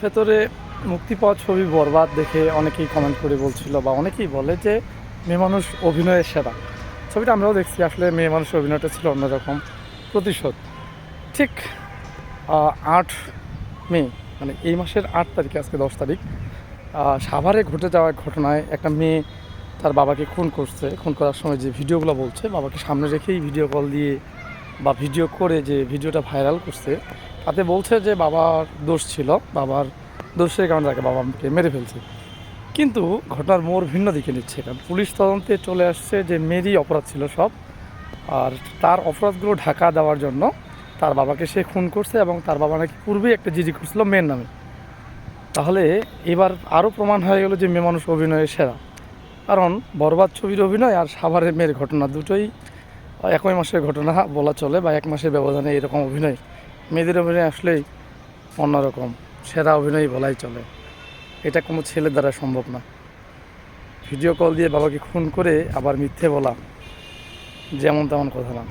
ভেতরে মুক্তি পাওয়া ছবি বরবাদ দেখে অনেকেই কমেন্ট করে বলছিল বা অনেকেই বলে যে মেয়ে মানুষ অভিনয়ের সেরা। ছবিটা আমরাও দেখছি, আসলে মেয়ে মানুষ অভিনয়টা ছিল অন্যরকম প্রতিশোধ। ঠিক আট মে মানে এই মাসের আট তারিখে, আজকে দশ তারিখ সাভারে ঘটে যাওয়া ঘটনায় একটা মেয়ে তার বাবাকে খুন করছে। খুন করার সময় যে ভিডিওগুলো বলছে, বাবাকে সামনে রেখেই ভিডিও কল দিয়ে বা ভিডিও করে যে ভিডিওটা ভাইরাল করছে তাতে বলছে যে বাবার দোষ ছিল, বাবার দোষের কারণে তাকে বাবাকে মেরে ফেলছে। কিন্তু ঘটনার মোড় ভিন্ন দিকে নিচ্ছে কারণ পুলিশ তদন্তে চলে আসছে যে মেয়েরই অপরাধ ছিল সব, আর তার অপরাধগুলো ঢাকা দেওয়ার জন্য তার বাবাকে সে খুন করছে এবং তার বাবা নাকি পূর্বেই একটা জিডি করছিল মেয়ের নামে। তাহলে এবার আরও প্রমাণ হয়ে গেল যে মেয়ে মানুষ অভিনয়ে সেরা। কারণ বরবাদ ছবির অভিনয় আর সাভারের মেয়ের ঘটনা দুটোই একই মাসের ঘটনা বলা চলে বা এক মাসের ব্যবধানে এরকম অভিনয়। মেয়েদের অভিনয় আসলেই অন্যরকম। সেরা অভিনয় বলাই চলে। এটা কোনো ছেলের দ্বারা সম্ভব না। ভিডিও কল দিয়ে বাবাকে খুন করে আবার মিথ্যে বলা, যেমন তেমন কথা না।